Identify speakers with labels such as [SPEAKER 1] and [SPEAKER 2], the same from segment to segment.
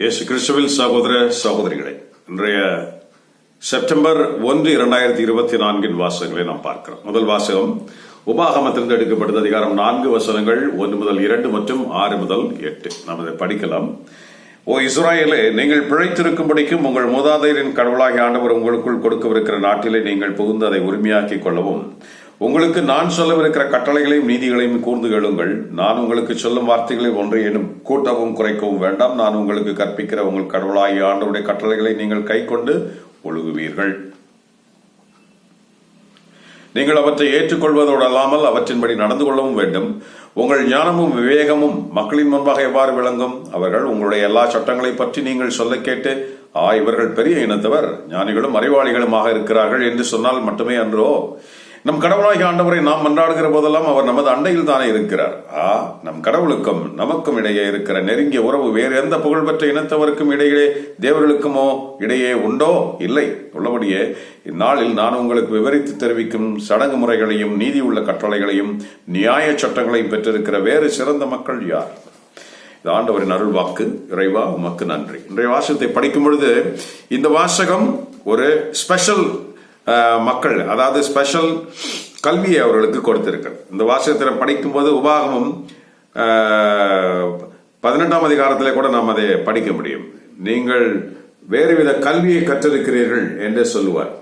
[SPEAKER 1] இயேசு கிறிஸ்துவில் சகோதர சகோதரிகளை இன்றைய செப்டம்பர் ஒன்று இரண்டாயிரத்தி இருபத்தி நான்கின் வாசகங்களை நாம் பார்க்கிறோம். முதல் வாசகம் உபாகமத்திலிருந்து எடுக்கப்பட்டது அதிகாரம் நான்கு வசனங்கள் ஒன்று முதல் இரண்டு மற்றும் ஆறு முதல் எட்டு. நாம் இதை படிக்கலாம். ஓ இஸ்ராயலே நீங்கள் பிழைத்திருக்கும்படிக்கும் உங்கள் மூதாதையரின் கடவுளாகிய ஆண்டவர் உங்களுக்குள் கொடுக்கவிருக்கிற நாட்டிலே நீங்கள் புகுந்து அதை உரிமையாக்கிக் கொள்ளவும். உங்களுக்கு நான் சொல்லவிருக்கிற கட்டளைகளையும் நீதிகளையும் கூர்ந்து கேளுங்கள். நான் உங்களுக்கு சொல்லும் வார்த்தைகளை ஒன்றையேனும் கூட்டவும் குறைக்கவும் வேண்டாம். நான் உங்களுக்கு கற்பிக்கிற உங்கள் கடவுளாகிய ஆண்டவருடைய கட்டளைகளை நீங்கள் கைக்கொண்டு ஒழுகுவீர்கள். நீங்கள் அவற்றை ஏற்றுக்கொள்வதோடு அல்லாமல் அவற்றின்படி நடந்து கொள்ளவும் வேண்டும். உங்கள் ஞானமும் விவேகமும் மக்களின் முன்பாக எவ்வாறு விளங்கும்? அவர்கள் உங்களுடைய எல்லா சட்டங்களை பற்றி நீங்கள் சொல்ல கேட்டு ஆ இவர்கள் பெரிய இனத்தவர். ஞானிகளும் அறிவாளிகளுமாக இருக்கிறார்கள் என்று சொன்னால் மட்டுமே அன்றோ? நம் கடவுளாகிய ஆண்டவரை நாம் மன்றாடுகிற போதெல்லாம் அவர் நமது அண்டையில் தானே இருக்கிறார். ஆ நம் கடவுளுக்கும் நமக்கும் இடையே இருக்கிற நெருங்கிய உறவு வேறு எந்த புகழ்பெற்ற இனத்தவருக்கும் இடையே தேவர்களுக்குமோ இடையே உண்டோ? இல்லை. உள்ளபடியே இந்நாளில் நான் உங்களுக்கு விவரித்து தெரிவிக்கும் சடங்கு முறைகளையும் நீதி உள்ள கட்டளைகளையும் நியாய சட்டங்களையும் பெற்றிருக்கிற வேறு சிறந்த மக்கள் யார்? இது ஆண்டவரின் அருள் வாக்கு இறைவா உமக்கு நன்றி. இன்றைய வாசகத்தை படிக்கும் பொழுது இந்த வாசகம் ஒரு ஸ்பெஷல் மக்கள் அதாவது ஸ்பெஷல் கல்வியை அவர்களுக்கு கொடுத்திருக்கிறது இந்த வாசகத்தில் படிக்கும்போது உபாகமும் பதினெட்டாம் அதிகாரத்திலே கூட நாம் அதை படிக்க முடியும். நீங்கள் வேறு வித கல்வியை கற்றிருக்கிறீர்கள் என்று சொல்லுவார்.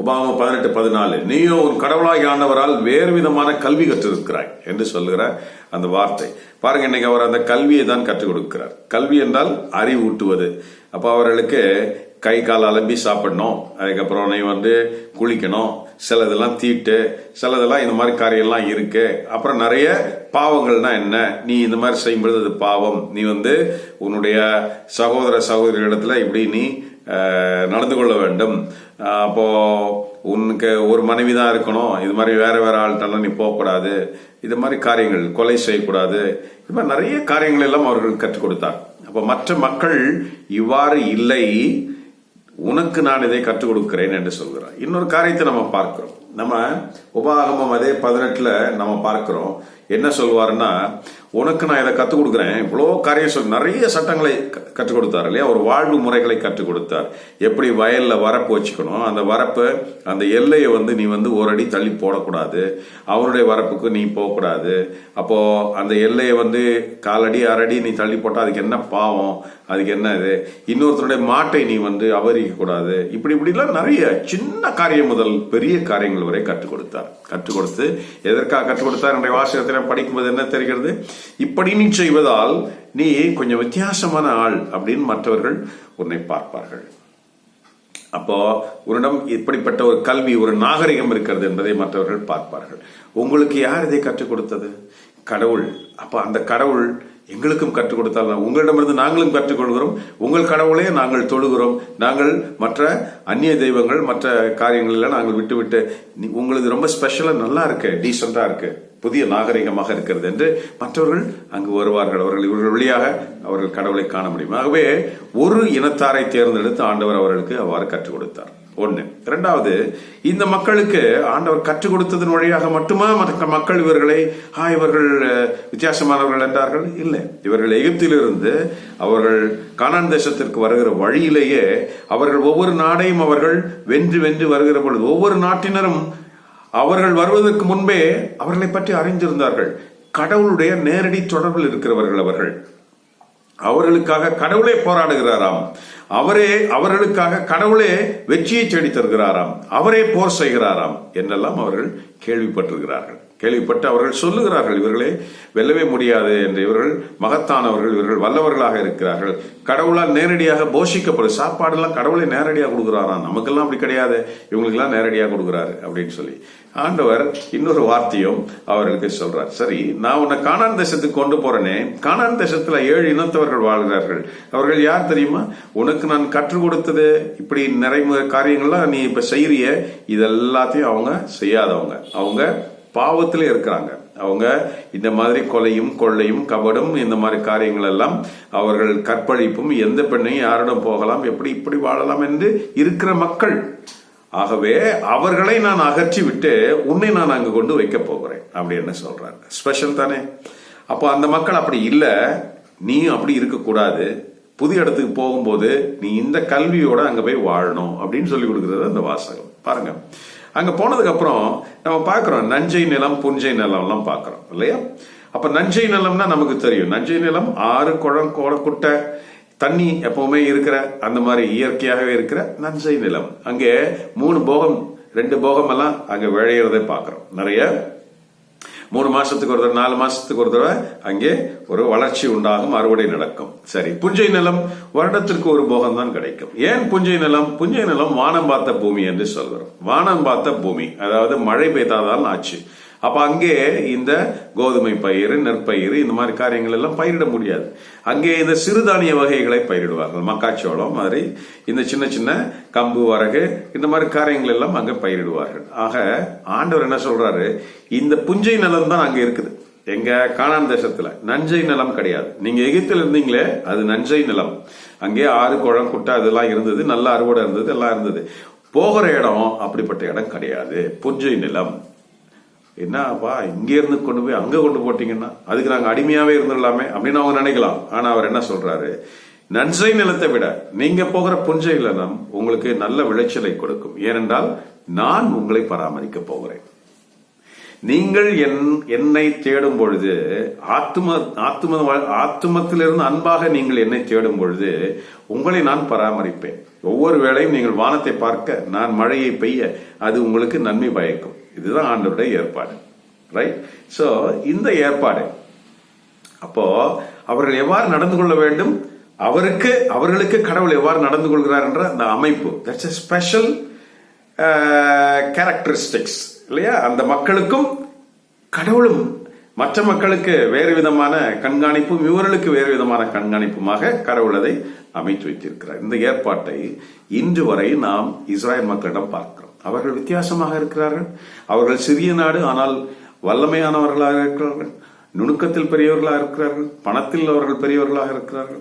[SPEAKER 1] உபாம பதினெட்டு பதினாலு. நீயோ உன் கடவுளாகி ஆண்டவரால் வேறு விதமான கல்வி கற்றிருக்கிறாய் என்று சொல்லுகிற அந்த வார்த்தை. பாருங்க இன்னைக்கு அவர் அந்த கல்வியை தான் கற்றுக் கொடுக்கிறார். கல்வி என்றால் அறிவூட்டுவது. அப்போ அவர்களுக்கு கை கால் அலம்பி சாப்பிடணும். அதுக்கப்புறம் நீ வந்து குளிக்கணும். சிலதெல்லாம் தீட்டு சிலதெல்லாம் இந்த மாதிரி காரியம்லாம் இருக்கு. அப்புறம் நிறைய பாவங்கள்னா என்ன? நீ இந்த மாதிரி செய்யும்பொழுது அது பாவம். நீ வந்து உன்னுடைய சகோதர சகோதரிகளிடத்துல இப்படி நீ நடந்து கொள்ள வேண்டும். அப்போ உனக்கு ஒரு மனைவி தான் இருக்கணும். இது மாதிரி வேற வேற ஆள்கிட்டலாம் நீ போகக்கூடாது. இது மாதிரி காரியங்கள் கொலை செய்யக்கூடாது. இது மாதிரி நிறைய காரியங்கள் எல்லாம் அவர்கள் கற்றுக் கொடுத்தார். அப்போ மற்ற மக்கள் இவ்வாறு இல்லை. உனக்கு நான் இதை கற்றுக் கொடுக்கிறேன் என்று சொல்கிறார் இன்னொரு காரியத்தை நம்ம பார்க்கிறோம். நம்ம உபாகமம் அதே பதினெட்டுல நம்ம பார்க்கிறோம். என்ன சொல்வாருன்னா உனக்கு நான் இதை கற்றுக் கொடுக்குறேன். இவ்வளோ காரியம் சொல் நிறைய சட்டங்களை கற்றுக் கொடுத்தார் இல்லையா? ஒரு வாழ்வு முறைகளை கற்றுக் கொடுத்தார். எப்படி வயலில் வரப்பு வச்சுக்கணும்? அந்த வரப்பு அந்த எல்லையை வந்து நீ வந்து ஒரு அடி தள்ளி போடக்கூடாது. அவருடைய வரப்புக்கு நீ போகக்கூடாது. அப்போது அந்த எல்லையை வந்து காலடி அரடி நீ தள்ளி போட்டால் அதுக்கு என்ன பாவம்? அதுக்கு என்ன இது? இன்னொருத்தருடைய மாட்டை நீ வந்து அபகரிக்க இப்படி இப்படிலாம் நிறைய சின்ன காரியம் முதல் பெரிய காரியங்கள் காரியங்கள் வரை கற்றுக் கொடுத்தார் கற்றுக் கொடுத்து எதற்காக கற்றுக் கொடுத்தார் என்ற வாசகத்தில் படிக்கும்போது என்ன தெரிகிறது? இப்படி நீ செய்வதால் நீ கொஞ்சம் வித்தியாசமான ஆள் அப்படின்னு மற்றவர்கள் உன்னை பார்ப்பார்கள். அப்போ உன்னிடம் இப்படிப்பட்ட ஒரு கல்வி ஒரு நாகரிகம் இருக்கிறது என்பதை மற்றவர்கள் பார்ப்பார்கள். உங்களுக்கு யார் இதை கற்றுக் கொடுத்தது கடவுள். அப்போ அந்த கடவுள் எங்களுக்கும் கற்றுக் கொடுத்தால் உங்களிடமிருந்து நாங்களும் கற்றுக்கொள்கிறோம் உங்கள் கடவுளே நாங்கள் தொழுகிறோம். நாங்கள் மற்ற அந்நிய தெய்வங்கள் மற்ற காரியங்களில் நாங்கள் விட்டுவிட்டு உங்களுக்கு ரொம்ப ஸ்பெஷலாக நல்லா இருக்கு டீசெண்டா இருக்கு புதிய நாகரிகமாக இருக்கிறது என்று மற்றவர்கள் அங்கு வருவார்கள். அவர்கள் இவர்கள் வழியாக அவர்கள் கடவுளை காண முடியும். ஆகவே ஒரு இனத்தாரை தேர்ந்தெடுத்து ஆண்டவர் அவர்களுக்கு அவ்வாறு கற்றுக் கொடுத்தார். ஒன்று ரெண்டாவது இந்த மக்களுக்கு ஆண்டவர் கற்றுக் கொடுத்ததன் வழியாக மட்டுமா மற்ற மக்கள் இவர்களை ஆ இவர்கள் வித்தியாசமானவர்கள் என்றார்கள்? இல்லை. இவர்கள் எகிப்திலிருந்து அவர்கள் கானான் தேசத்திற்கு வருகிற வழியிலேயே அவர்கள் ஒவ்வொரு நாடையும் அவர்கள் வென்று வென்று வருகிற பொழுது ஒவ்வொரு நாட்டினரும் அவர்கள் வருவதற்கு முன்பே அவர்களை பற்றி அறிந்திருந்தார்கள். கடவுளுடைய நேரடி தொடர்பில் இருக்கிறவர்கள் அவர்கள். அவர்களுக்காக கடவுளே போராடுகிறாராம். அவரே அவர்களுக்காக கடவுளே வெற்றியை தேடி தருகிறாராம் அவரே போர் செய்கிறாராம் என்றெல்லாம் அவர்கள் கேள்விப்பட்டிருக்கிறார்கள். கேள்விப்பட்டு அவர்கள் சொல்லுகிறார்கள் இவர்களே வெல்லவே முடியாது என்று. இவர்கள் மகத்தானவர்கள் இவர்கள் வல்லவர்களாக இருக்கிறார்கள். கடவுளால் நேரடியாக போஷிக்கப்படும் சாப்பாடெல்லாம் கடவுளை நேரடியாக கொடுக்குறாராம். நமக்கெல்லாம் அப்படி கிடையாது. இவங்களுக்கெல்லாம் நேரடியாக கொடுக்குறாரு அப்படின்னு சொல்லி. ஆண்டவர் இன்னொரு வார்த்தையும் அவர்களுக்கு சொல்றார். சரி நான் உன்னை காணான் தேசத்துக்கு கொண்டு போறேனே. காணான் தேசத்துல ஏழு இனத்தவர்கள் வாழ்கிறார்கள். அவர்கள் யார் தெரியுமா? உனக்கு நான் கற்றுக் கொடுத்தது இப்படி நிறைய காரியங்கள்லாம் நீ இப்ப செய்யறிய இது எல்லாத்தையும் அவங்க செய்யாதவங்க. அவங்க பாவத்தில் இருக்கிறாங்க. அவங்க இந்த மாதிரி கொலையும் கொள்ளையும் கபடும் இந்த மாதிரி காரியங்கள் எல்லாம் அவர்கள் கற்பழிப்பும் எந்த பெண்ணையும் யாரிடம் போகலாம் எப்படி இப்படி வாழலாம் என்று இருக்கிற மக்கள். ஆகவே அவர்களை நான் அகற்றி விட்டு உன்னை நான் அங்கு கொண்டு வைக்க போகிறேன் அப்படின்னு சொல்றாங்க. ஸ்பெஷல் தானே? அப்போ அந்த மக்கள் அப்படி இல்லை. நீயும் அப்படி இருக்கக்கூடாது. புது இடத்துக்கு போகும்போது நீ இந்த கல்வியோட அங்க போய் வாழணும் அப்படின்னு சொல்லி கொடுக்குறது அந்த வாசகம். பாருங்க. அங்க போனதுக்கு அப்புறம் நம்ம பார்க்குறோம் நஞ்சை நிலம் புஞ்சை நிலம் எல்லாம் இல்லையா? அப்ப நஞ்சை நிலம்னா நமக்கு தெரியும். நஞ்சை நிலம் ஆறு குளம் கோட குட்டை தண்ணி எப்பவுமே இருக்கிற அந்த மாதிரி இயற்கையாகவே இருக்கிற நஞ்சை நிலம். அங்கே மூணு போகம் ரெண்டு போகம் எல்லாம் அங்க விளையிறதை பார்க்கிறோம். நிறைய மூணு மாசத்துக்கு ஒரு தடவை நாலு மாசத்துக்கு ஒரு தடவை அங்கே ஒரு வளர்ச்சி உண்டாகும் அறுவடை நடக்கும். சரி புஞ்சை நிலம் வருடத்திற்கு ஒரு போகம் தான் கிடைக்கும். ஏன் புஞ்சை நிலம்? புஞ்சை நிலம் வானம் பார்த்த பூமி என்று சொல்கிறோம். வானம் பார்த்த பூமி அதாவது மழை பெய்தாதான் ஆச்சு. அப்ப அங்கே இந்த கோதுமை பயிர் நெற்பயிர் இந்த மாதிரி காரியங்கள் எல்லாம் பயிரிட முடியாது. அங்கே இந்த சிறுதானிய வகைகளை பயிரிடுவார்கள். மக்காச்சோளம் மாதிரி இந்த சின்ன சின்ன கம்பு வரகு இந்த மாதிரி காரியங்கள் எல்லாம் அங்க பயிரிடுவார்கள். ஆக ஆண்டவர் என்ன சொல்றாரு? இந்த புஞ்சை நிலம் தான் அங்க இருக்குது. எங்க காணான் தேசத்துல நஞ்சை நிலம் கிடையாது. நீங்க எகிப்தில் இருந்தீங்களே அது நஞ்சை நிலம். அங்கே ஆறு குழம் குட்டை அதெல்லாம் இருந்தது. நல்ல அறுவடை இருந்தது எல்லாம் இருந்தது. போகிற இடம் அப்படிப்பட்ட இடம் கிடையாது. புஞ்சை நிலம். என்னப்பா இங்க இருந்து கொண்டு போய் அங்க கொண்டு போட்டீங்கன்னா அதுக்கு நாங்க அடிமையாவே இருந்துடலாமே அப்படின்னு அவங்க நினைக்கலாம். ஆனா அவர் என்ன சொல்றாரு? நன்சை நிலத்தை விட நீங்க போகிற புஞ்சை நிலம் உங்களுக்கு நல்ல விளைச்சலை கொடுக்கும். ஏனென்றால் நான் உங்களை பராமரிக்க போகிறேன். நீங்கள் என் என்னை தேடும் பொழுது ஆத்தும ஆத்தும ஆத்துமத்திலிருந்து அன்பாக நீங்கள் என்னை தேடும் பொழுது உங்களை நான் பராமரிப்பேன். ஒவ்வொரு வேளையும் நீங்கள் வானத்தை பார்க்க நான் மழையை பெய்ய அது உங்களுக்கு நன்மை பயக்கும். இதுதான் ஆண்டவருடைய ஏற்பாடு ரைட் சோ இந்த ஏற்பாடு அப்போ அவர்கள் எவ்வாறு நடந்து கொள்ள வேண்டும்? அவருக்கு அவர்களுக்கு கடவுள் எவ்வாறு நடந்து கொள்கிறார் என்ற அந்த அமைப்பு. தட்ஸ் எ ஸ்பெஷல் கேரக்டரிஸ்டிக்ஸ் இல்லையா? அந்த மக்களுக்கும் கடவுளும் மற்ற மக்களுக்கு வேறு விதமான கண்காணிப்பும் இவர்களுக்கு வேறு விதமான கண்காணிப்புமாக கடவுள் அதை அமைத்து வைத்திருக்கிறார். இந்த ஏற்பாட்டை இன்று வரை நாம் இஸ்ராயல் மக்களிடம் பார்க்கிறோம். அவர்கள் வித்தியாசமாக இருக்கிறார்கள். அவர்கள் சிறிய நாடு ஆனால் வல்லமையானவர்களாக இருக்கிறார்கள். நுணுக்கத்தில் பெரியவர்களாக இருக்கிறார்கள். பணத்தில் அவர்கள் பெரியவர்களாக இருக்கிறார்கள்.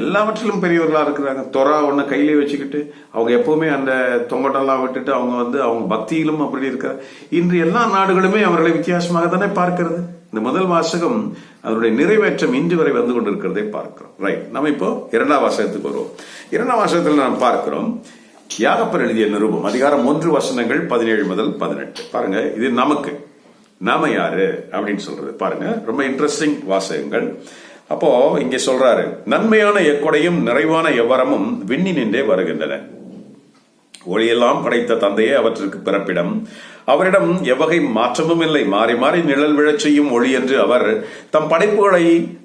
[SPEAKER 1] எல்லாவற்றிலும் பெரியவர்களாக இருக்கிறாங்க. தொரா ஒன்று கையிலே வச்சுக்கிட்டு அவங்க எப்பவுமே அந்த தொங்கட்டெல்லாம் விட்டுட்டு அவங்க வந்து அவங்க பக்தியிலும் அப்படி இருக்கிறார். இன்று எல்லா நாடுகளுமே அவர்களை வித்தியாசமாக தானே பார்க்கிறது. இந்த முதல் வாசகம் அதனுடைய நிறைவேற்றம் இன்று வரை வந்து கொண்டிருக்கிறதை பார்க்கிறோம். ரைட் நம்ம இப்போ இரண்டாம் வாசகத்துக்கு வருவோம். இரண்டாம் வாசகத்தில் நாம் பார்க்கிறோம். யாகப்பர் எழுதிய நிருபம் அதிகாரம் ஒன்று வசனங்கள் பதினேழு முதல் பதினெட்டு. பாருங்க இது நமக்கு. நாம யாரு? அப்படின்னு சொல்றது. பாருங்க ரொம்ப இன்ட்ரெஸ்டிங் வாசகங்கள். அப்போ இங்க சொல்றாரு நன்மையான எக்கொடையும் நிறைவான எவ்வரமும் விண்ணினின்றே வருகின்றன. ஒளியெல்லாம் படைத்த தந்தையே அவற்றிற்கு பிறப்பிடம். அவரிடம் எவ்வகை மாற்றமும் இல்லை. மாறி மாறி நிழல் விழச் செய்யும் ஒளி என்று அவர் தம் படைப்புகளை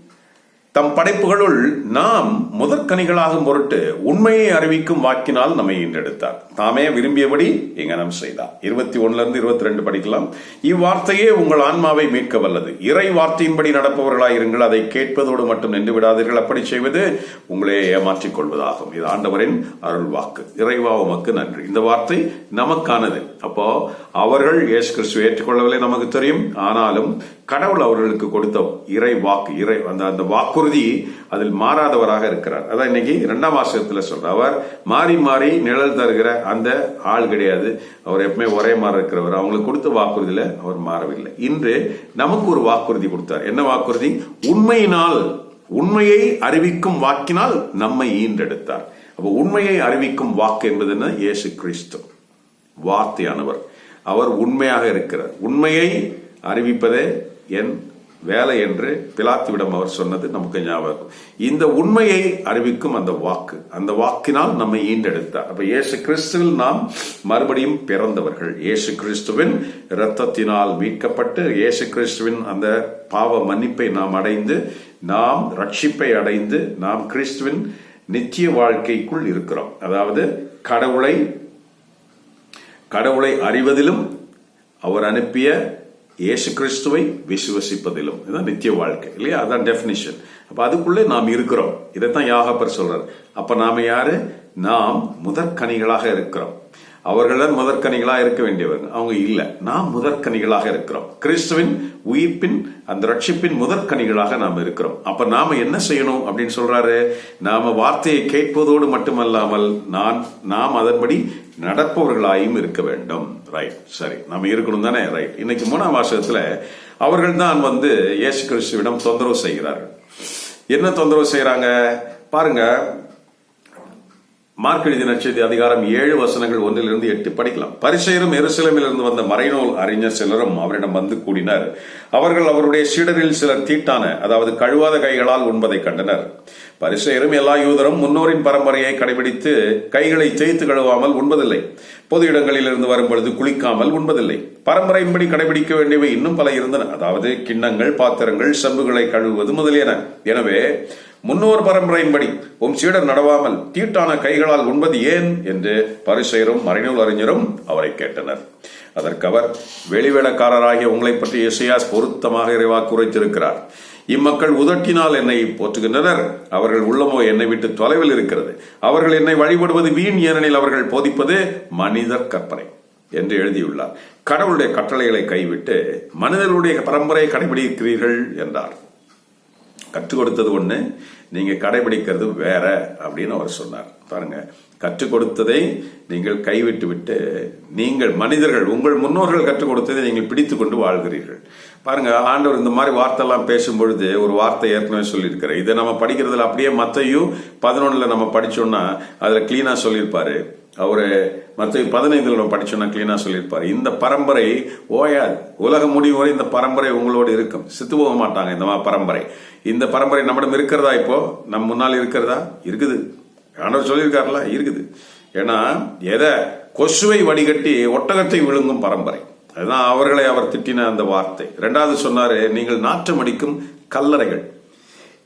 [SPEAKER 1] தம் படைப்புகளுள் நாம் முதற்கனிகளாகும் பொருட்டு உண்மையை அறிவிக்கும் வாக்கினால் நம்மை ஈன்றெடுத்தார். தாமே விரும்பியபடி இங்கனம் செய்தார். இருபத்தி ஒண்ணுல இருந்து இருபத்தி ரெண்டு படிக்கலாம். இவ்வார்த்தையே உங்கள் ஆன்மாவை மீட்க வல்லது. இறை வார்த்தையின்படி நடப்பவர்களாயிருங்கள். அதை கேட்பதோடு மட்டும் நின்று விடாதீர்கள். அப்படி செய்வது உங்களே ஏமாற்றிக் கொள்வதாகும். இது ஆண்டவரின் அருள் வாக்கு. இறைவா உமக்கு நன்றி. இந்த வார்த்தை நமக்கானது. அப்போ அவர்கள் இயேசு கிறிஸ்து ஏற்றுக்கொள்ளவில்லை நமக்கு தெரியும். ஆனாலும் கடவுள் அவர்களுக்கு கொடுத்த இறை வாக்கு இறை அந்த அந்த வாக்கு உறுதி அதில் மாறாதவராக இருக்கிறார். அதான் இன்னைக்கு இரண்டாம் ஆசிரியத்தில் சொல்ற அவர் மாறி மாறி நிழல் தருகிற அந்த ஆள் கிடையாது. அவர் எப்பவுமே ஒரே மாதிரி இருக்கிறவர். அவங்களுக்கு கொடுத்த வாக்குறுதியில அவர் மாறவில்லை. இன்று நமக்கு ஒரு வாக்குறுதி கொடுத்தார். என்ன வாக்குறுதி? உண்மையினால் உண்மையை அறிவிக்கும் வாக்கினால் நம்மை ஈன்றெடுத்தார். அப்போ உண்மையை அறிவிக்கும் வாக்கு என்பது என்ன? இயேசு கிறிஸ்து. வார்த்தையானவர். அவர் உண்மையாக இருக்கிறார். உண்மையை அறிவிப்பதே என் வேலை என்று பிலாத்துவிடம் அவர் சொன்னது நமக்கு ஞாபகம். இந்த உண்மையை அறிவிக்கும் அந்த வாக்கு அந்த வாக்கினால் நம்மை ஈண்டெடுத்தார். அப்ப இயேசு கிறிஸ்துவில் நாம் மறுபடியும் பிறந்தவர்கள். இயேசு கிறிஸ்துவின் இரத்தத்தினால் மீட்கப்பட்டு இயேசு கிறிஸ்துவின் அந்த பாவ மன்னிப்பை நாம் அடைந்து நாம் ரட்சிப்பை அடைந்து நாம் கிறிஸ்துவின் நித்திய வாழ்க்கைக்குள் இருக்கிறோம். அதாவது கடவுளை கடவுளை அறிவதிலும் அவர் அனுப்பிய இயேசு கிறிஸ்துவை விசுவசிப்பதிலும் இதுதான் நித்திய வாழ்க்கை இல்லையா அதான் டெஃபினிஷன் அப்போ அதுக்குள்ளே நாம் இருக்கிறோம் இதைத்தான் யாகப்பர் சொல்றார் அப்போ நாம யாரு நாம் முதற்கனிகளாக இருக்கிறோம் அவர்கள் முதற்கனிகளாக இருக்க வேண்டியவர்கள் அவங்க இல்லை. நாம் முதற்கனிகளாக இருக்கிறோம். கிறிஸ்துவின் உயிர்ப்பின் அந்த ரட்சிப்பின் முதற்கனிகளாக நாம் இருக்கிறோம். அப்ப நாம என்ன செய்யணும் அப்படின்னு சொல்றாரு? நாம வார்த்தையை கேட்பதோடு மட்டுமல்லாமல் நான் நாம் அதன்படி நடப்பவர்களாயும் இருக்க வேண்டும். ரைட் சரி. நம்ம இருக்கணும் தானே? ரைட் இன்னைக்கு மூணாம் வாசகத்துல அவர்கள் தான் வந்து இயேசு கிறிஸ்துவிடம் தொந்தரவு செய்கிறார்கள். என்ன தொந்தரவு செய்யறாங்க பாருங்க. மார்க் எழுதிய அதிகாரம் ஏழு வசனங்கள் ஒன்றிலிருந்து எட்டு படிக்கலாம். பரிசெயரும் எருசலமிலிருந்து வந்த மறைநூல் அறிஞர் சிலரும் அவரிடம் வந்து கூடினர். அவர்கள் அவருடைய சீடரில் சிலர் தீட்டான அதாவது கழுவாத கைகளால் உண்பதை கண்டனர். பரிசெயரும் எல்லா யூதரும் முன்னோரின் பரம்பரையை கடைபிடித்து கைகளை தேய்த்து கழுவாமல் உண்பதில்லை. பொது இடங்களில் இருந்து வரும் பொழுது குளிக்காமல் உண்பதில்லை. பரம்பரையின்படி கடைபிடிக்க வேண்டியவை இன்னும் பல இருந்தன. அதாவது கிண்ணங்கள் பாத்திரங்கள் செம்புகளை கழுவுவது முதலியன. எனவே முன்னோர் பரம்பரையின்படி உம் சீடர் நடவாமல் தீட்டான கைகளால் உண்பது ஏன்? என்று பரிசெயரும் மறைநூல் அறிஞரும் அவரை கேட்டனர். அதற்கு அவர் வெளிவேளக்காரராகிய உங்களை பற்றி இசையாஸ் பொருத்தமாக இறைவா குறைத்திருக்கிறார் இம்மக்கள் உதட்டினால் என்னை போற்றுகின்றனர். அவர்கள் உள்ளமோ என்னை விட்டு தொலைவில் இருக்கிறது. அவர்கள் என்னை வழிபடுவது வீண் ஏனெனில் அவர்கள் போதிப்பது மனிதர் கற்பனை என்று எழுதியுள்ளார். கடவுளுடைய கட்டளைகளை கைவிட்டு மனிதர்களுடைய பரம்பரையை கடைபிடிக்கிறீர்கள் என்றார். கற்றுக் கொடுத்தது ஒண்ணு நீங்க கடைபிடிக்கிறது வேற அப்படின்னு அவர் சொன்னார். பாருங்க கற்றுக் கொடுத்ததை நீங்கள் கைவிட்டு விட்டு நீங்கள் மனிதர்கள் உங்கள் முன்னோர்கள் கற்றுக் கொடுத்ததை நீங்கள் பிடித்து கொண்டு வாழ்கிறீர்கள். பாருங்க ஆண்டவர் இந்த மாதிரி வார்த்தைலாம் பேசும் பொழுது ஒரு வார்த்தை ஏற்கனவே சொல்லியிருக்கிறார். இதை நம்ம படிக்கிறதுல அப்படியே மத்தையும் பதினொன்னுல நம்ம படிச்சோம்னா அதுல கிளீனா சொல்லியிருப்பாரு. அவர் மற்ற பதினைந்தில் நம்ம படிச்சோம்னா கிளீனா சொல்லியிருப்பார். இந்த பரம்பரை ஓயாது. உலகம் முடிவு வரை இந்த பரம்பரை உங்களோடு இருக்கும். செத்து போக மாட்டாங்க இந்த மாதிரி பரம்பரை. இந்த பரம்பரை நம்மிடம் இருக்கிறதா இப்போ? நம்ம முன்னால் இருக்கிறதா? இருக்குது. ஆண்டவர் சொல்லியிருக்காருல இருக்குது. ஏன்னா எதை? கொசுவை வடிகட்டி ஒட்டகத்தை விழுங்கும் பரம்பரை. அதுதான் அவர்களை அவர் திட்டின அந்த வார்த்தை. ரெண்டாவது சொன்னாரு நீங்கள் நாற்றம் அடிக்கும் கல்லறைகள்.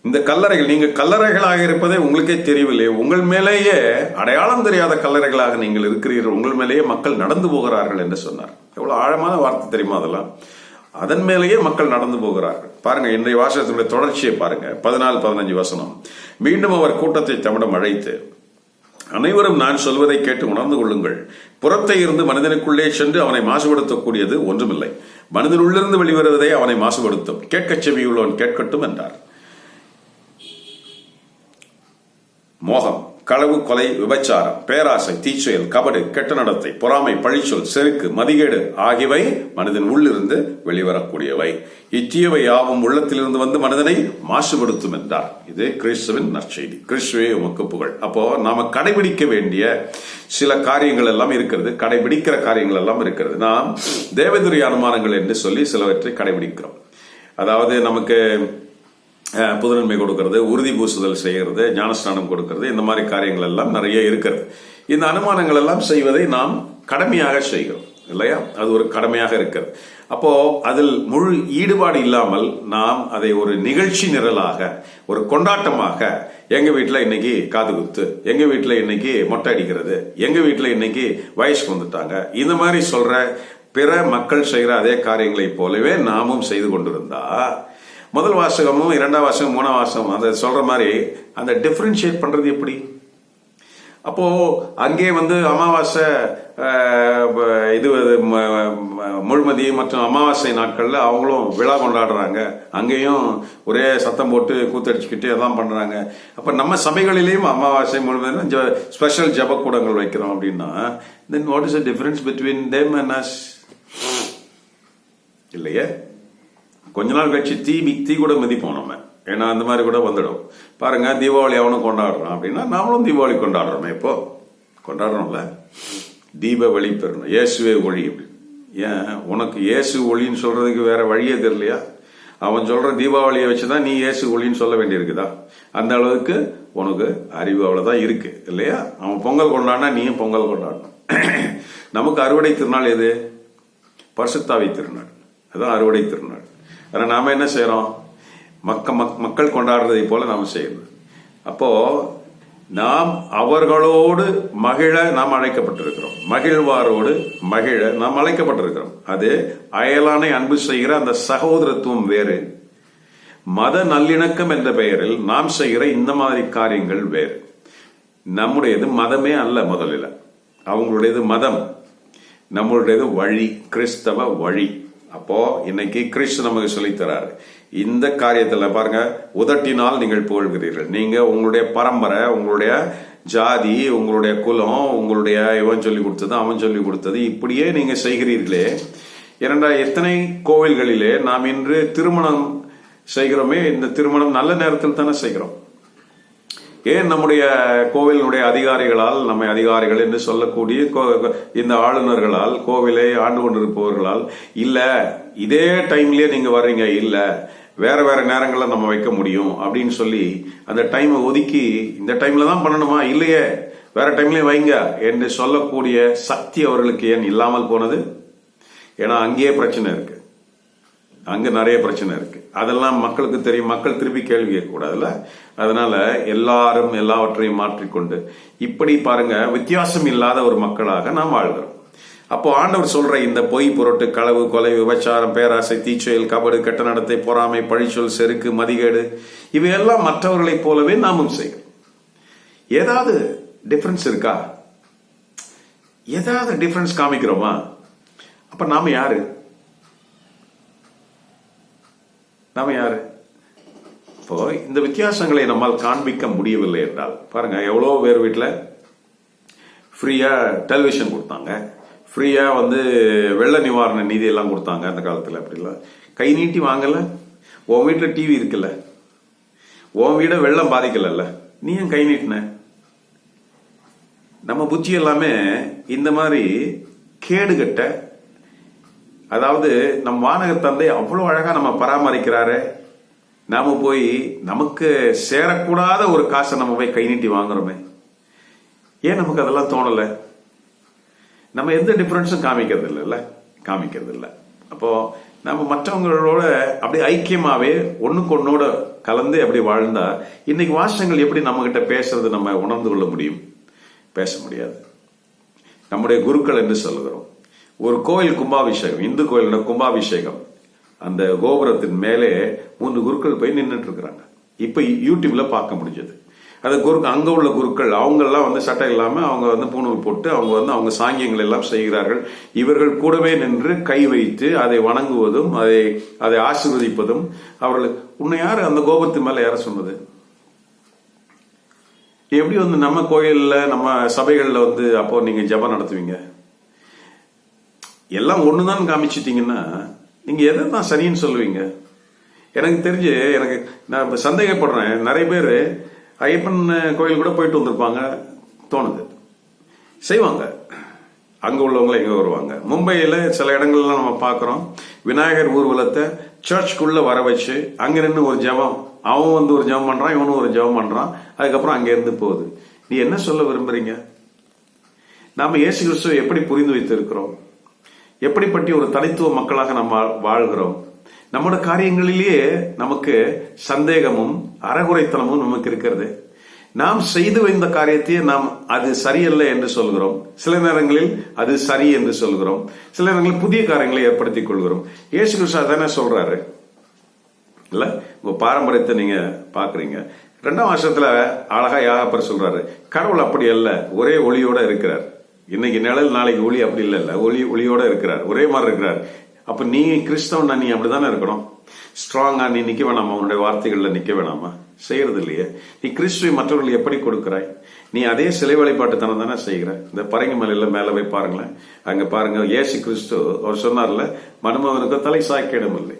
[SPEAKER 1] இந்த கல்லறைகள் நீங்கள் கல்லறைகளாக இருப்பதே உங்களுக்கே தெரியவில்லை உங்கள் மேலேயே அடையாளம் தெரியாத கல்லறைகளாக நீங்கள் இருக்கிறீர்கள். உங்கள் மேலேயே மக்கள் நடந்து போகிறார்கள் என்று சொன்னார். எவ்வளவு ஆழமான வார்த்தை தெரியுமா அதெல்லாம்? அதன் மேலேயே மக்கள் நடந்து போகிறார்கள். பாருங்க இன்றைய வாசகத்தினுடைய தொடர்ச்சியை பாருங்க. பதினாலு பதினஞ்சு வசனம். மீண்டும் அவர் கூட்டத்தை தம்மிடம் அழைத்து அனைவரும் நான் சொல்வதை கேட்டு உணர்ந்து கொள்ளுங்கள். புறத்தை இருந்து மனிதனுக்குள்ளே சென்று அவனை மாசுபடுத்தக்கூடியது ஒன்றுமில்லை. மனிதனுள்ளிருந்து வெளிவருவதே அவனை மாசுபடுத்தும். கேட்கச் செவியுள்ளவன் கேட்கட்டும் என்றார். மோகம் களவு கொலை விபச்சாரம் பேராசை தீச்செயல் கபடு கெட்ட நடத்தை பொறாமை பழிச்சொல் செருக்கு மதிகேடு ஆகியவை மனிதன் உள்ளிருந்து வெளிவரக்கூடியவை. இத்தீவை யாவும் உள்ளத்திலிருந்து வந்து மனிதனை மாசுபடுத்தும் என்றார். இது கிறிஸ்துவின் நற்செய்தி. கிறிஸ்துவே உமக்கு புகழ். அப்போ நாம கடைபிடிக்க வேண்டிய சில காரியங்கள் எல்லாம் இருக்கிறது. கடைபிடிக்கிற காரியங்கள் எல்லாம் இருக்கிறது. நாம் தேவதுரி அனுமானங்கள் என்று சொல்லி சிலவற்றை கடைபிடிக்கிறோம். அதாவது நமக்கு புதுநன்மை கொடுக்கறது உறுதி பூசுதல் செய்கிறது ஞானஸ்நானம் கொடுக்கறது இந்த மாதிரி காரியங்கள் எல்லாம் நிறைய இருக்கிறது. இந்த அனுமானங்கள் எல்லாம் செய்வதை நாம் கடமையாக செய்கிறோம் இல்லையா? அது ஒரு கடமையாக இருக்கிறது. அப்போ அதில் முழு ஈடுபாடு இல்லாமல் நாம் அதை ஒரு நிகழ்ச்சி நிரலாக ஒரு கொண்டாட்டமாக எங்க வீட்டில் இன்னைக்கு காது குத்து எங்க வீட்டில் இன்னைக்கு மொட்டை அடிக்கிறது எங்க வீட்டில் இன்னைக்கு வயசுக்கு வந்துட்டாங்க இந்த மாதிரி சொல்ற பிற மக்கள் செய்கிற அதே காரியங்களைப் போலவே நாமும் செய்து கொண்டிருந்தா முதல் வாசகமும் இரண்டாம் வாசகம் மூணாம் வாசகம். அந்த சொல்ற மாதிரி அந்த டிஃபரன்ஷியேட் பண்றது எப்படி? அப்போ அங்கே வந்து அமாவாசை இது முழுமதி மற்றும் அமாவாசை நாட்களில் அவங்களும் விழா கொண்டாடுறாங்க. அங்கேயும் ஒரே சத்தம் போட்டு கூத்தடிச்சுக்கிட்டு எல்லாம் பண்றாங்க. அப்ப நம்ம சபைகளிலேயும் அமாவாசை முழுமதி ஸ்பெஷல் ஜபக்கூடங்கள் வைக்கிறோம் அப்படின்னா then what is a difference between them and us இல்லையே? கொஞ்ச நாள் கழிச்சு தீ மி- தீ கூட மிதிப்போம் நம்ம. ஏன்னா அந்த மாதிரி கூட வந்துடும். பாருங்க தீபாவளி அவனும் கொண்டாடுறான் அப்படின்னா நாமளும் தீபாவளி கொண்டாடுறோமே இப்போ. கொண்டாடுறோம்ல. தீப வழி பெறணும். இயேசுவே ஒளி. அப்படி ஏன்? உனக்கு இயேசு ஒளின்னு சொல்றதுக்கு வேற வழியே தெரியலையா? அவன் சொல்ற தீபாவளியை வச்சுதான் நீ இயேசு ஒளின்னு சொல்ல வேண்டியிருக்குதா? அந்த அளவுக்கு உனக்கு அறிவு அவ்வளவுதான் இருக்கு. இல்லையா? அவன் பொங்கல் கொண்டாடினா நீயும் பொங்கல் கொண்டாடணும். நமக்கு அறுவடை திருநாள் எது? பரிசுத்தாவி திருநாள். அதான் அறுவடை திருநாள். ஆனால் நாம் என்ன செய்கிறோம் மக்க மக்- மக்கள் கொண்டாடுறதை போல நாம் செய்யணும். அப்போ நாம் அவர்களோடு மகிழ நாம் அழைக்கப்பட்டிருக்கிறோம். மகிழ்வாரோடு மகிழ நாம் அழைக்கப்பட்டிருக்கிறோம். அது அயலானை அன்பு செய்கிற அந்த சகோதரத்துவம் வேறு. மத நல்லிணக்கம் என்ற பெயரில் நாம் செய்கிற இந்த மாதிரி காரியங்கள் வேறு. நம்முடையது மதமே அல்ல முதலில். அவங்களுடையது மதம். நம்மளுடையது வழி கிறிஸ்தவ வழி. அப்போ இன்னைக்கு கிறிஸ்து நமக்கு சொல்லித்தராரு. இந்த காரியத்தில் பாருங்க உதட்டினால் நீங்கள் புகழ்கிறீர்கள். நீங்க உங்களுடைய பரம்பரை உங்களுடைய ஜாதி உங்களுடைய குலம் உங்களுடைய இவன் சொல்லி கொடுத்தது அவன் சொல்லி கொடுத்தது இப்படியே நீங்க செய்கிறீர்களே. இரண்டா எத்தனை கோவில்களிலே நாம் இன்று திருமணம் செய்கிறோமே இந்த திருமணம் நல்ல நேரத்தில் தானே செய்கிறோம். ஏன் நம்முடைய கோவிலினுடைய அதிகாரிகளால் நம்மை அதிகாரிகள் என்று சொல்லக்கூடிய கோ- இந்த ஆளுநர்களால் கோவிலை ஆண்டு கொண்டிருப்பவர்களால் இல்ல இதே டைம்லயே நீங்க வர்றீங்க இல்ல வேற வேற நேரங்களில் நம்ம வைக்க முடியும் அப்படின்னு சொல்லி அந்த டைமை ஒதுக்கி இந்த டைம்ல தான் பண்ணணுமா? இல்லையே வேற டைம்லயே வைங்க என்று சொல்லக்கூடிய சக்தி அவர்களுக்கு ஏன் இல்லாமல் போனது? ஏன்னா அங்கேயே பிரச்சனை இருக்கு. அங்க நிறைய பிரச்சனை இருக்கு. அதெல்லாம் மக்களுக்கு தெரியும். மக்கள் திருப்பி கேள்வி கேட்கக்கூடாதுல்ல? அதனால எல்லாரும் எல்லாவற்றையும் மாற்றிக்கொண்டு இப்படி பாருங்க வித்தியாசம் இல்லாத ஒரு மக்களாக நாம் வாழ்கிறோம். அப்போ ஆண்டவர் சொல்ற இந்த பொய் பொருட்டு களவு கொலை விபச்சாரம் பேராசை தீச்செயல் கபடு கெட்ட நடத்தை பொறாமை பழிச்சொல் செருக்கு மதிகேடு இவையெல்லாம் மற்றவர்களைப் போலவே நாமும் செய்யும் ஏதாவது டிஃபரன்ஸ் இருக்கா? ஏதாவது டிஃபரன்ஸ் காமிக்கிறோமா? அப்ப நாம யாரு? நாம யாரு? இப்போ இந்த வித்தியாசங்களை நம்மால் காண்பிக்க முடியவில்லை என்றால். பாருங்க எவ்வளோ பேர் வீட்டில் ஃப்ரீயாக டெலிவிஷன் கொடுத்தாங்க. ஃப்ரீயாக வந்து வெள்ள நிவாரண நிதி எல்லாம் கொடுத்தாங்க அந்த காலத்தில் அப்படிலாம் கை நீட்டி வாங்கலை. உன் வீட்டில் டிவி இருக்குல்ல. உன் வீடை வெள்ளம் பாதிக்கலல்ல. நீ ஏன் கை நீட்டின? நம்ம புத்தி எல்லாமே இந்த மாதிரி கேடுகட்ட அதாவது நம் வானக தந்தை அவ்வளோ அழகா நம்ம பராமரிக்கிறாரு. நாம போய் நமக்கு சேரக்கூடாத ஒரு காசை நம்ம போய் கை நீட்டி வாங்குறோமே. ஏன் நமக்கு அதெல்லாம் தோணல? நம்ம எந்த டிஃபரன்ஸும் காமிக்கிறது இல்லைல்ல காமிக்கிறது இல்லை அப்போ நம்ம மற்றவங்களோட அப்படியே ஐக்கியமாவே ஒண்ணுக்கு ஒன்னோட கலந்து அப்படி வாழ்ந்தா இன்னைக்கு வாசகங்கள் எப்படி நம்ம கிட்ட பேசுறது நம்ம உணர்ந்து கொள்ள முடியும்? பேச முடியாது. நம்முடைய குருக்கள் என்று சொல்லுகிறோம். ஒரு கோயில் கும்பாபிஷேகம் இந்து கோயிலோட கும்பாபிஷேகம். அந்த கோபுரத்தின் மேலே மூன்று குருக்கள் போய் நின்றுட்டு இருக்கிறாங்க இப்ப யூடியூப்ல பார்க்க முடிஞ்சது. அது குரு அங்க உள்ள குருக்கள் அவங்க எல்லாம் வந்து சட்டை இல்லாம அவங்க வந்து பூணூல் போட்டு அவங்க வந்து அவங்க சாங்கியங்கள் எல்லாம் செய்கிறார்கள். இவர்கள் கூடவே நின்று கை வைத்து அதை வணங்குவதும் அதை அதை ஆசிர்வதிப்பதும் அவர்கள். உன்னை யாரு அந்த கோபத்து மேல யார சொன்னது? எப்படி வந்து நம்ம கோயில்ல நம்ம சபைகள்ல வந்து அப்போ நீங்க ஜெபம் நடத்துவீங்க? எல்லாம் ஒன்றுதானே காமிச்சிட்டிங்கன்னா நீங்கள் எதை தான் சரின்னு சொல்லுவீங்க? எனக்கு தெரிஞ்சு எனக்கு நான் இப்போ சந்தேகப்படுறேன். நிறைய பேர் ஐயப்பன் கோயில் கூட போயிட்டு வந்திருப்பாங்க தோணுது. செய்வாங்க. அங்கே உள்ளவங்களை எங்கே வருவாங்க. மும்பையில் சில இடங்கள்லாம் நம்ம பார்க்குறோம் விநாயகர் ஊர்வலத்தை சர்ச்சுக்குள்ள வர வச்சு அங்கே நின்று ஒரு ஜெபம். அவன் வந்து ஒரு ஜெபம் பண்ணுறான் இவனும் ஒரு ஜெபம் பண்ணுறான் அதுக்கப்புறம் அங்கேருந்து போகுது. நீ என்ன சொல்ல விரும்புகிறீங்க நாம் இயேசு கிறிஸ்துவை எப்படி புரிந்து வைத்திருக்கிறோம்? எப்படிப்பட்ட ஒரு தனித்துவ மக்களாக நம்ம வாழ்கிறோம்? நம்மோட காரியங்களிலேயே நமக்கு சந்தேகமும் அறகுறைத்தனமும் நமக்கு இருக்கிறது. நாம் செய்து வைந்த காரியத்தையே நாம் அது சரியல்ல என்று சொல்கிறோம். சில நேரங்களில் அது சரி என்று சொல்கிறோம். சில நேரங்களில் புதிய காரியங்களை ஏற்படுத்திக் கொள்கிறோம். இயேசு கிருஷ்ணா தானே சொல்றாரு. இல்ல? உங்க பாரம்பரியத்தை நீங்க பாக்குறீங்க ரெண்டாம் வருஷத்துல அழகா யாகப்பர் சொல்றாரு. கடவுள் அப்படி அல்ல ஒரே ஒளியோட இருக்கிறார். இன்னைக்கு நிழல் நாளைக்கு ஒளி அப்படி இல்லை ஒளி ஒளியோட இருக்கிறார். ஒரே மாதிரி இருக்கிறார். அப்ப நீ கிறிஸ்தவன் நீ அப்படிதானே இருக்கணும்? ஸ்ட்ராங்காக நீ நிற்க வேணாமா? உன்னுடைய வார்த்தைகள்ல நிக்க வேணாமா? செய்யறது இல்லையே நீ கிறிஸ்துவை மற்றவர்கள் எப்படி கொடுக்கிறாய்? நீ அதே சிலை வழிபாட்டுத்தனம் தானே செய்கிற? இந்த பரங்கி மலையில மேல போய் பாருங்களேன். அங்க பாருங்க ஏசு கிறிஸ்து அவர் சொன்னார்ல மனுமகனுக்கு தலை சாய்க்கிடம் இல்லை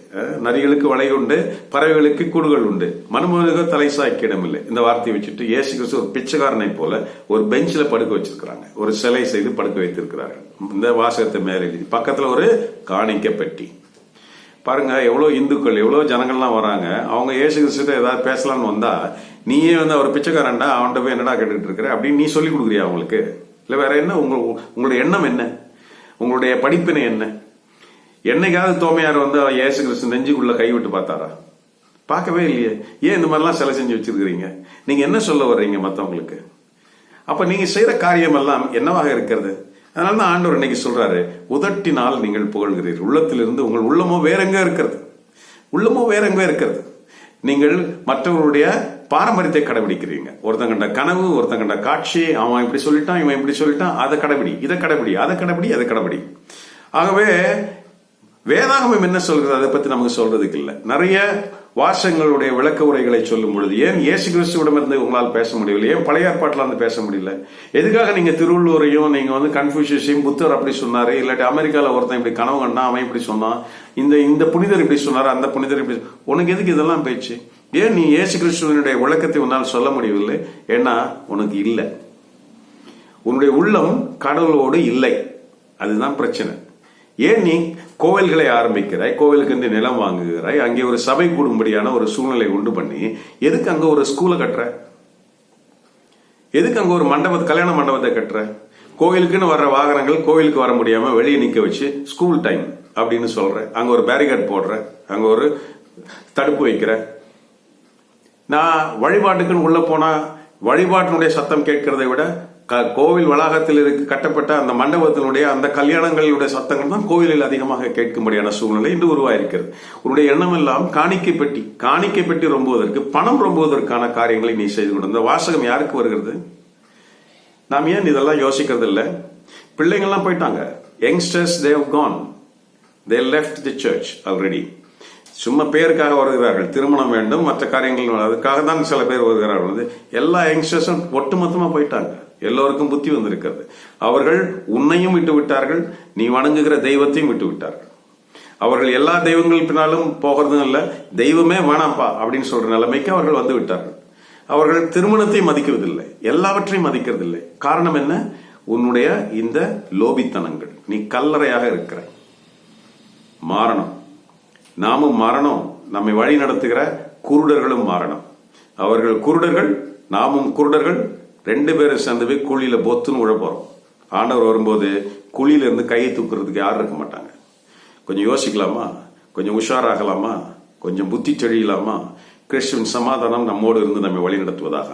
[SPEAKER 1] நரிகளுக்கு வலை உண்டு பறவைகளுக்கு கூடுகள் உண்டு. மனுமகனுக்கு தலை சாய்க்கிடம் இல்லை இந்த வார்த்தையை வச்சுட்டு ஏசு கிறிஸ்து ஒரு பிச்சைக்காரனை போல ஒரு பெஞ்சில் படுக்க வச்சிருக்கிறாங்க. ஒரு சிலை செய்து படுக்க வைத்திருக்கிறார்கள். இந்த வாசகத்தை மேலே பக்கத்தில் பக்கத்துல ஒரு காணிக்க பெட்டி. பாருங்க எவ்வளோ இந்துக்கள் எவ்வளோ ஜனங்கள்லாம் வராங்க அவங்க ஏசு கிறிஸ்துட்ட ஏதாவது பேசலாம்னு வந்தா நீயே வந்து அவர் பிச்சைக்காரன்டா அவன்கிட்ட போய் என்னடா கேட்டுக்கிட்டு இருக்கிற? அப்படின்னு நீ சொல்லி கொடுக்குறியா அவங்களுக்கு? இல்லை வேற என்ன? உங்க உங்களுடைய எண்ணம் என்ன? உங்களுடைய படிப்பினை என்ன? என்னைக்காவது தோமையார் வந்து ஏசு கிறிஸ்து நெஞ்சுக்குள்ள கைவிட்டு பார்த்தாரா? பார்க்கவே இல்லையே. ஏன் இந்த மாதிரிலாம் சிலை செஞ்சு வச்சிருக்கிறீங்க? நீங்க என்ன சொல்ல வர்றீங்க மற்றவங்களுக்கு அப்ப நீங்க செய்யற காரியம் எல்லாம் என்னவாக இருக்கிறது? அதனால தான் ஆண்டவர் இன்னைக்கு சொல்றாரு உதட்டினால் நீங்கள் புகழ்கிறீர்கள் உள்ளத்திலிருந்து உங்கள் உள்ளமோ வேற எங்க இருக்கிறது. உள்ளமோ வேற எங்க இருக்கிறது. நீங்கள் மற்றவர்களுடைய பாரம்பரியத்தை கடைபிடிக்கிறீங்க. ஒருத்தன் கண்ட கனவு ஒருத்தன் கண்ட காட்சி அவன் இப்படி சொல்லிட்டான் இவன் இப்படி சொல்லிட்டான் அதை கடைபிடி இதை கடைபிடி அதை கடைபிடி அதை கடைபிடி. ஆகவே வேதாகமம் என்ன சொல்கிறது? அதை பத்தி நமக்கு சொல்றதுக்கு இல்லை. நிறைய வாசங்களுடைய விளக்க உரைகளை சொல்லும் பொழுது ஏன் இயேசு கிறிஸ்துவிடமிருந்து உங்களால் பேச முடியவில்லை? ஏன் பழைய ஏற்பாட்டில் வந்து பேச முடியல? எதுக்காக நீங்க திருவள்ளுவரையும் நீங்க வந்து கன்ஃபியூஷியஸையும் புத்தர் அப்படி சொன்னாரு? இல்லாட்டி அமெரிக்காவில் ஒருத்தன் இப்படி கனவு கண்டா அவன் இப்படி சொன்னான். இந்த இந்த புனிதர் இப்படி சொன்னார் அந்த புனிதர் இப்படி உனக்கு எதுக்கு இதெல்லாம் பேச்சு? ஏன் நீ இயேசு கிறிஸ்துவனுடைய விளக்கத்தை உன்னால் சொல்ல முடியவில்லை? ஏன்னா உனக்கு இல்லை. உன்னுடைய உள்ளம் கடவுளோடு இல்லை. அதுதான் பிரச்சனை. ஏன் நீ கோவில்களை ஆரம்பிக்கிறாய்? கோவிலுக்கு நிலம் வாங்குகிறாய். அங்கே ஒரு சபை கூடும்படியான ஒரு சூழ்நிலை உண்டு பண்ணி எதுக்கு அங்கே ஒரு ஸ்கூலை கட்டுற? எதுக்கு அங்கே ஒரு மண்டபத்தை கல்யாண மண்டபத்தை கட்டுற? கோவிலுக்குன்னு வர்ற வாகனங்கள் கோவிலுக்கு வர முடியாமல் வெளியே நிற்க வச்சு ஸ்கூல் டைம் அப்படின்னு சொல்கிற அங்கே ஒரு பேரிகேட் போடுற. அங்கே ஒரு தடுப்பு வைக்கிற. நான் வழிபாட்டுக்குன்னு உள்ளே போனால் வழிபாட்டினுடைய சத்தம் கேட்கிறதை விட க- கோவில் வளாகத்தில் இருக்கு கட்டப்பட்ட அந்த மண்டபத்தினுடைய அந்த கல்யாணங்களுடைய சத்தங்கள் தான் கோவிலில் அதிகமாக கேட்கும்படியான சூழ்நிலை இன்று உருவாயிருக்கிறது. உன்னுடைய எண்ணம் எல்லாம் காணிக்கை பெட்டி காணிக்கை பெட்டி ரொம்புவதற்கு பணம் ரொம்புவதற்கான காரியங்களை நீ செய்து கொண்டு இந்த வாசகம் யாருக்கு வருகிறது? நாம் ஏன் இதெல்லாம் யோசிக்கிறது இல்லை பிள்ளைங்கள்லாம் போயிட்டாங்க. Youngsters they've gone they left the church already சும்மா பேருக்காக வருகிறார்கள். திருமணம் வேண்டும் மற்ற காரியங்கள் அதுக்காக தான் சில பேர் வருகிறார்கள். வந்து எல்லா யங்ஸ்டர்ஸும் ஒட்டுமொத்தமாக போயிட்டாங்க. எல்லோருக்கும் புத்தி வந்திருக்கிறது. அவர்கள் உன்னையும் விட்டு விட்டார்கள் நீ வணங்குகிற தெய்வத்தையும் விட்டு விட்டார்கள் அவர்கள் எல்லா தெய்வங்கள் பின்னாலும் போகிறதும் இல்ல தெய்வமே வேணாம்ப்பா அப்படின்னு சொல்ற நிலைமைக்கு அவர்கள் வந்து விட்டார்கள். அவர்கள் திருமணத்தை மதிக்கிறதில்லை எல்லாவற்றையும் மதிக்கிறதில்லை. காரணம் என்ன? உன்னுடைய இந்த லோபித்தனங்கள். நீ கல்லறையாக இருக்கிற. மாறணும். நாமும் மாறணும். நம்மை வழி நடத்துகிற குருடர்களும் மாறணும். அவர்கள் குருடர்கள் நாமும் குருடர்கள் ரெண்டு பேரும் சேர்ந்து போய் குழியில பொத்துன்னு விழ போறோம். ஆண்டவர் வரும்போது குழியில இருந்து கையை தூக்குறதுக்கு யாரும் இருக்க மாட்டாங்க. கொஞ்சம் யோசிக்கலாமா? கொஞ்சம் உஷாராகலாமா? கொஞ்சம் புத்தி தெளியலாமா கிறிஸ்துவின் சமாதானம் நம்மோடு இருந்து நம்மை வழி நடத்துவதாக